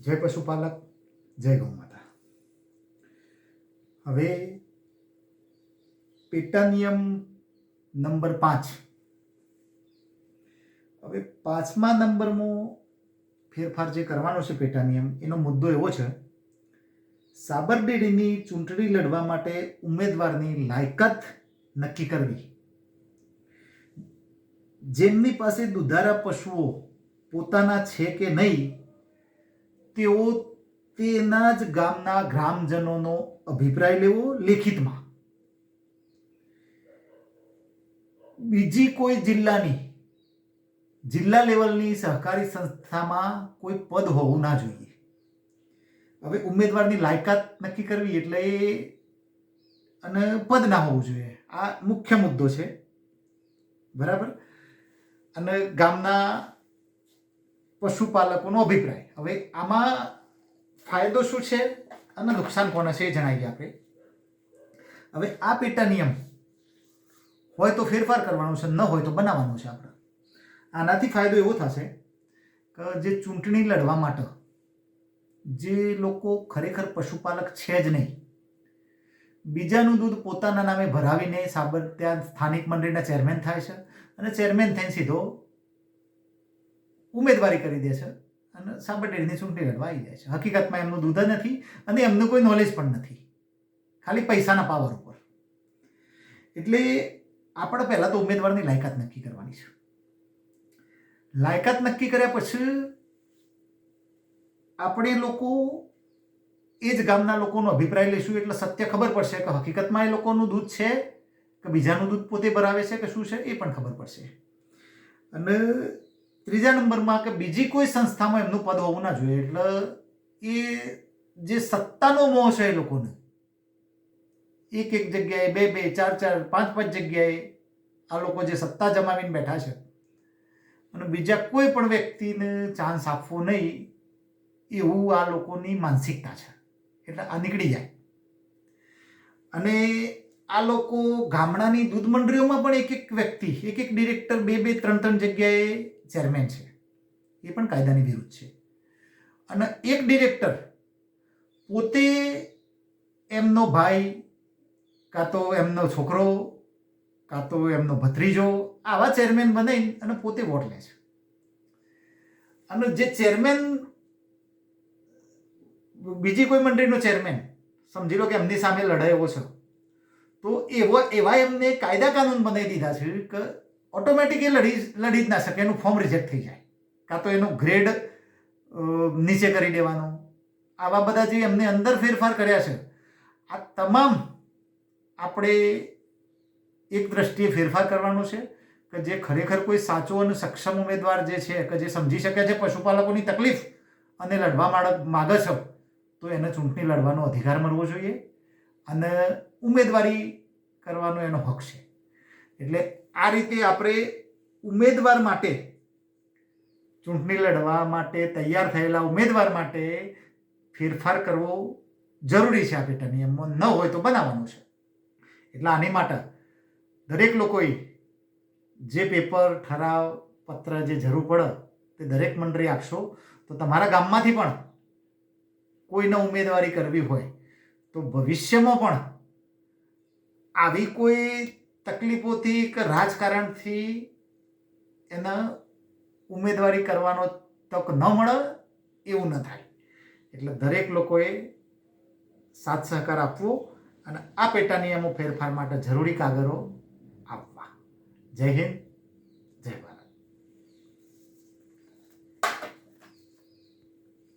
જય પશુપાલક, જય ગૌ માતા. હવે પેટા નિયમ નંબર પાંચ. હવે પાંચમા નંબરમાં ફેરફાર જે કરવાનો છે પેટા નિયમ, એનો મુદ્દો એવો છે સાબરડેરીની ચૂંટણી લડવા માટે ઉમેદવારની લાયકાત નક્કી કરવી. જેમની પાસે દુધારા પશુઓ પોતાના છે કે નહીં તેઓ તેના જ ગામના ગ્રામજનોનો અભિપ્રાય લેવો લેખિતમાં. બીજી કોઈ જિલ્લાની, જિલ્લા લેવલની સહકારી સંસ્થામાં કોઈ પદ હોવું ના જોઈએ. હવે ઉમેદવારની લાયકાત નક્કી કરવી એટલે એ અને પદ ના હોવું જોઈએ. આ મુખ્ય મુદ્દો છે. બરાબર? અને ગામના પશુપાલકોનો અભિપ્રાય. હવે આમાં ફાયદો શું છે અને નુકસાન કોને છે એ જણાવીએ આપણે. હવે આ પેટા નિયમ હોય તો ફેરફાર કરવાનો છે, ન હોય તો બનાવવાનો છે આપણે. આનાથી ફાયદો એવો થશે કે જે ચૂંટણી લડવા માટે જે લોકો ખરેખર પશુપાલક છે જ નહીં, બીજાનું દૂધ પોતાના નામે ભરાવીને સાબર ત્યાં સ્થાનિક મંડળના ચેરમેન થાય છે અને ચેરમેન થઈને સીધો ઉમેદવારી કરી દે છે અને સાબર ડેરીની ચૂંટણી લડવા આવી જાય છે. હકીકતમાં એમનું દૂધ નથી અને એમનું કોઈ નોલેજ પણ નથી. ખાલી પૈસાના પાવર ઉપર. એટલે આપણે પહેલાં તો ઉમેદવારની લાયકાત નક્કી કરવાની છે. લાયકાત નક્કી કર્યા પછી આપણે લોકો એ જ ગામના લોકોનો અભિપ્રાય લઈશું એટલે સત્ય ખબર પડશે કે હકીકતમાં એ લોકોનું દૂધ છે કે બીજાનું દૂધ પોતે ભરાવે છે કે શું છે એ પણ ખબર પડશે. અને ત્રીજા નંબરમાં કે બીજી કોઈ સંસ્થામાં એમનું પદ હોવું ના જોઈએ. એટલે એ જે સત્તાનો મોહ છે એ લોકોને, એક એક જગ્યાએ બે બે ચાર ચાર પાંચ પાંચ જગ્યાએ આ લોકો જે સત્તા જમાવીને બેઠા છે અને બીજા કોઈ પણ વ્યક્તિને ચાન્સ આપવો નહીં, એવું આ લોકોની માનસિકતા છે. એટલે આ નીકળી જાય. અને આ લોકો ગામડાની દૂધ મંડળીઓમાં પણ એક એક વ્યક્તિ, એક એક ડિરેક્ટર બે બે ત્રણ ત્રણ જગ્યાએ ચેરમેન છે. એ પણ કાયદાની વિરુદ્ધ છે. અને એક ડિરેક્ટર પોતે એમનો ભાઈ, કાં તો એમનો છોકરો, કાં તો એમનો ભત્રીજો, આવા ચેરમેન બનાવી અને પોતે વોટ લે છે. અને જે ચેરમેન બીજી કોઈ મંડળીનો ચેરમેન સમજી લો કે એમની સામે લડાયો છે, તો એવો, એવા એમને કાયદા કાનૂન બનાવી દીધા છે કે ઓટોમેટિક એ લડી લડી જ ના શકે, એનું ફોર્મ રિજેક્ટ થઈ જાય. કાં તો એનો ગ્રેડ નીચે કરી દેવાનો. આવા બધા જે એમને અંદર ફેરફાર કર્યા છે, આ તમામ આપણે એક દ્રષ્ટિએ ફેરફાર કરવાનો છે કે જે ખરેખર કોઈ સાચો અને સક્ષમ ઉમેદવાર જે છે, કે જે સમજી શકે છે પશુપાલકોની તકલીફ અને લડવા માગે છે, તો એને ચૂંટણી લડવાનો અધિકાર મળવો જોઈએ અને ઉમેદવારી કરવાનો એનો હક છે. એટલે આ રીતે આપણે ઉમેદવાર માટે ચૂંટણી લડવા માટે તૈયાર થયેલા ઉમેદવાર માટે ફેરફાર કરવો જરૂરી છે આ પેટા નિયમમાં ન હોય તો બનાવવાનું છે. એટલે આની માટે દરેક લોકોએ જે પેપર, ઠરાવ, પત્ર જે જરૂર પડે તે દરેક મંડળી આપશો. તો તમારા ગામમાંથી પણ કોઈને ઉમેદવારી કરવી હોય તો ભવિષ્યમાં પણ આવી કોઈ તકલીફોથી કે રાજકારણથી એને ઉમેદવારી કરવાનો તક ન મળે એવું ન થાય. એટલે દરેક લોકોએ સાથ સહકાર આપવો અને આ પેટા નિયમો ફેરફાર માટે જરૂરી કાગળો આપવા. જય હિન્દ.